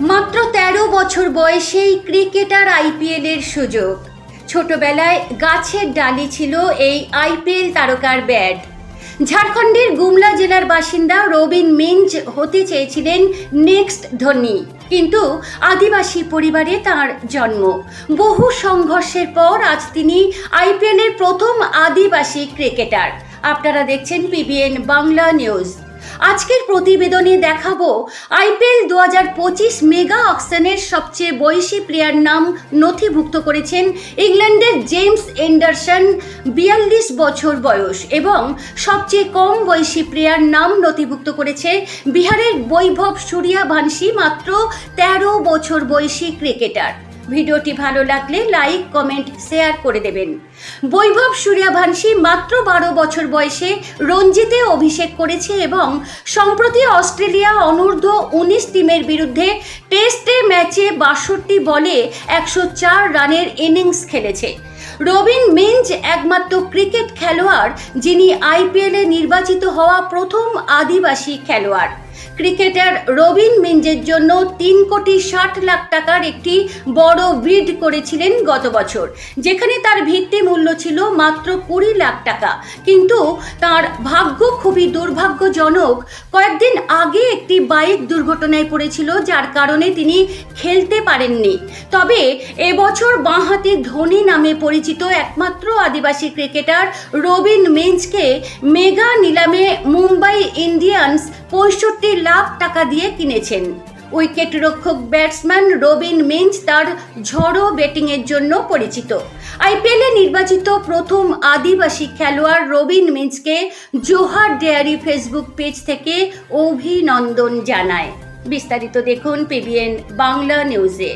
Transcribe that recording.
মাত্র ১৩ বছর বয়সেই ক্রিকেটার আইপিএলের সুযোগ। ছোটবেলায় গাছের ডালি ছিল এই আইপিএল তারকার ব্যাট। ঝাড়খণ্ডের গুমলা জেলার বাসিন্দা রবিন মিঞ্জ হতে চেয়েছিলেন নেক্সট ধোনি। কিন্তু আদিবাসী পরিবারে তার জন্ম। বহু সংঘর্ষের পর আজ তিনি আইপিএলের প্রথম আদিবাসী ক্রিকেটার। আপনারা দেখছেন পিবিএন বাংলা নিউজ। আজকের প্রতিবেদনে দেখাবো আইপিএল দু হাজার পঁচিশ মেগা অকশনের সবচেয়ে বয়সী প্লেয়ার নাম নথিভুক্ত করেছেন ইংল্যান্ডের জেমস এন্ডারসন, বিয়াল্লিশ বছর বয়স এবং সবচেয়ে কম বয়সী প্লেয়ার নাম নথিভুক্ত করেছে বিহারের বৈভব সূর্যাভানসী মাত্র তেরো বছর বয়সী ক্রিকেটার ভিডিওটি ভালো লাগলে লাইক, কমেন্ট, শেয়ার করে দেবেন। বৈভব সূর্যাভানসী মাত্র বারো বছর বয়সে রঞ্জিতে অভিষেক করেছে এবং সম্প্রতি অস্ট্রেলিয়া অনূর্ধ্ব উনিশ টিমের বিরুদ্ধে টেস্টে ম্যাচে বাষট্টি বলে একশো চার রানের ইনিংস খেলেছে। রবিন মিঞ্জ একমাত্র ক্রিকেট খেলোয়াড় যিনি আইপিএলে নির্বাচিত হওয়া প্রথম আদিবাসী খেলোয়াড়। ক্রিকেটার রবিন মিঞ্জের জন্য তিন কোটি ষাট লাখ টাকার একটি বড় বিড করেছিলেন গত বছর। যেখানে তার ভিত্তি মূল্য ছিল মাত্র কুড়ি লাখ টাকা। কিন্তু তার ভাগ্য খুবই দুর্ভাগ্যজনক। কয়েকদিন আগে একটি বাইক দুর্ঘটনায় পড়েছিল, যার কারণে তিনি খেলতে পারেননি। তবে এবছর বাঁহাতি ধোনি নামে পরিচিত একমাত্র আদিবাসী ক্রিকেটার রবিন মিঞ্জকে মেগা নিলামে মুম্বাই ইন্ডিয়ান্স পঁয়ষট্টি লাখ টাকা দিয়ে কিনেছেন। উইকেট রক্ষক ব্যাটসম্যান রবিন মিঞ্জ তার ঝড়ো ব্যাটিংয়ের জন্য পরিচিত। আইপিএলে নির্বাচিত প্রথম আদিবাসী খেলোয়াড় রবিন মিঞ্জকে জোহার ডেয়ারি ফেসবুক পেজ থেকে অভিনন্দন জানায়। বিস্তারিত দেখুন পিবিএন বাংলা নিউজে।